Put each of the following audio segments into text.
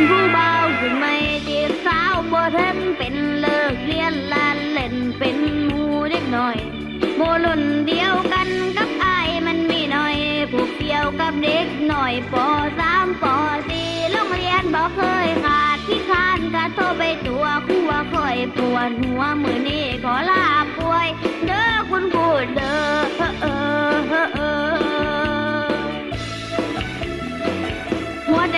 ็นผู้เบาคือไม่จีสาวบ่ทันเป็นเลิกเรียนลานเล่นเป็นหมูเด็กหน่อยโมลุ่นเดียวกันกับอายมันมีหน่อยผูกเกี่ยวกับเด็กหน่อยปอสามปอสี่โรงเรียนบ่เคยขาดที่คานกระโทรไปตัวคู่ว่าคอยปวดหัวมือนี้ขอลา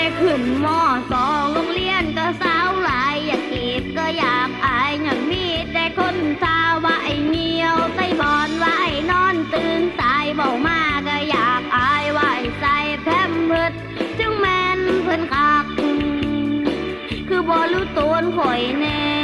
ได้ขึ้นหมอสองโรงเรียนก็สาวหลายอยากกีบก็อยากอายอยากมีแต่คนสาวว่าเมียวใส่บอนว่านอนตื่นสายเบามาก็อยากอายว่ใส่แพมเพิดจึงแมนเพื่อนคัก คือบ่รู้ตัวข่อยแน่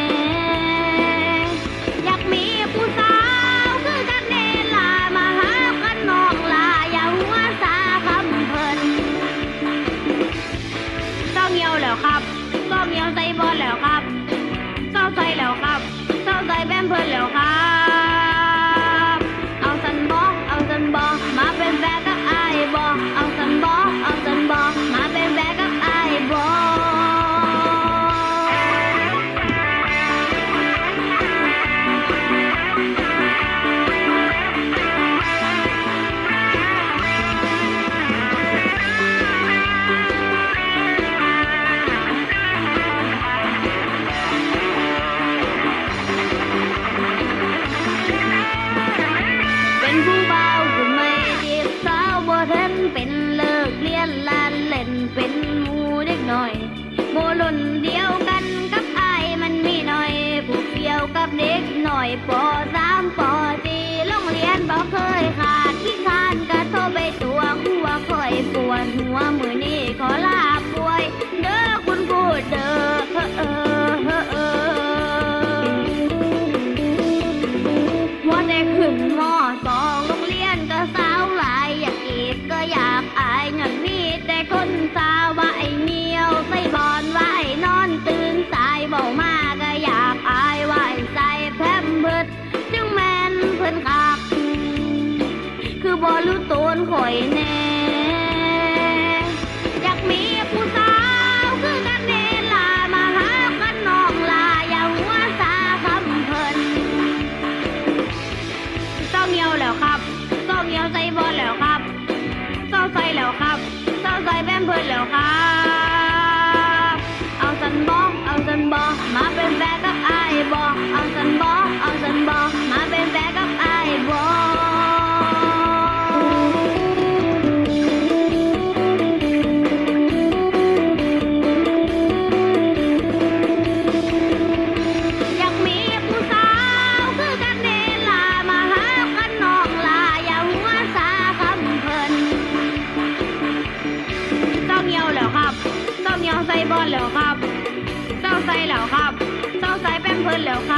แล้วครับก็มีเอาไซบอลแล้วครับ เป็นผู้เบาก็ไม่ดีบสาวบ่ทันเป็นเลิกเรียนลานเล่นเป็นหมูเล็กหน่อยโมล่นเดียว ตนข่อยแน่ อนแล้วครับ เศร้าใจแล้วครับ เศร้าใจแป้งเพิ่นแล้วครับ